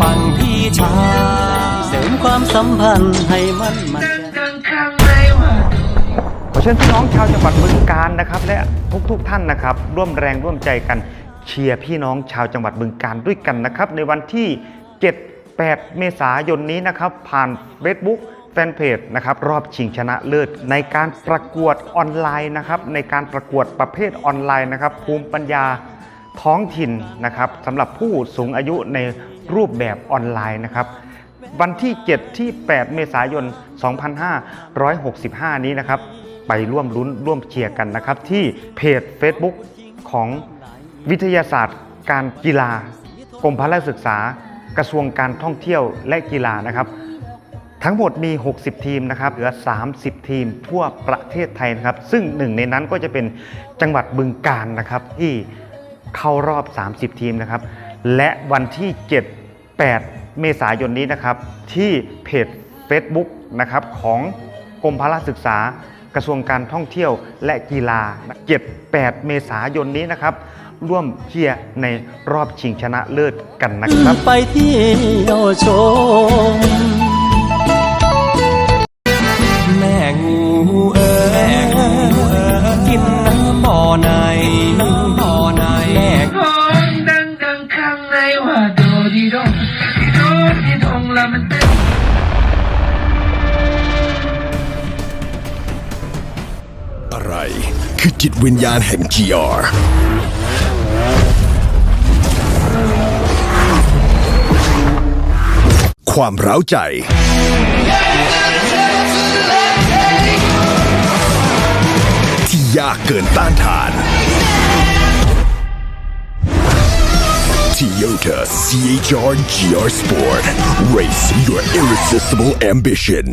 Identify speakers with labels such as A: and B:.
A: ฟังพี่ชาย เสริมความสัมพันธ์ให้มันมัน
B: ข้างในว่า
C: ขอเชิญพี่น้องชาวจังหวัดบึงกาฬนะครับ และทุกๆท่านนะครับ ร่วมแรงร่วมใจกันเชียร์พี่น้องชาวจังหวัดบึงกาฬด้วยกันนะครับ ในวันที่ 7 8 เมษายนนี้นะครับ ผ่าน Facebook แฟนเพจนะครับรอบชิงชนะเลิศ ในการประกวดออนไลน์นะครับในการประกวดประเภทออนไลน์นะครับ ภูมิปัญญาท้องถิ่นนะครับสำหรับผู้สูงอายุใน รูปแบบออนไลน์นะครับ วันที่ 7 ที่ 8 เมษายน 2565 นี้นะครับ ไปร่วมลุ้นร่วมเชียร์กันนะครับ ที่เพจ Facebook ของวิทยาศาสตร์การกีฬากรมพละศึกษากระทรวงการท่องเที่ยวและกีฬานะครับ ทั้งหมดมี 60 ทีมนะครับเหลือ 30 ทีมทั่วประเทศไทยนะครับ ซึ่งหนึ่งในนั้นก็จะเป็นจังหวัดบึงกาฬนะครับที่เข้ารอบ 30 ทีมนะครับ และวันที่ 7 8 เมษายนนี้นะครับ ที่เพจ Facebook นะครับของกรมพละศึกษากระทรวงการท่องเที่ยวและกีฬา7 8เมษายนนี้นะครับ ร่วมเชียร์ในรอบชิงชนะเลิศกันนะครับ
A: ไปเที่ยวชม
D: อะไร คือจิตวิญญาณแห่ง GR ความเร้าใจ ที่ยากเกินต้านทาน Toyota CHR GR Sport Race your irresistible ambition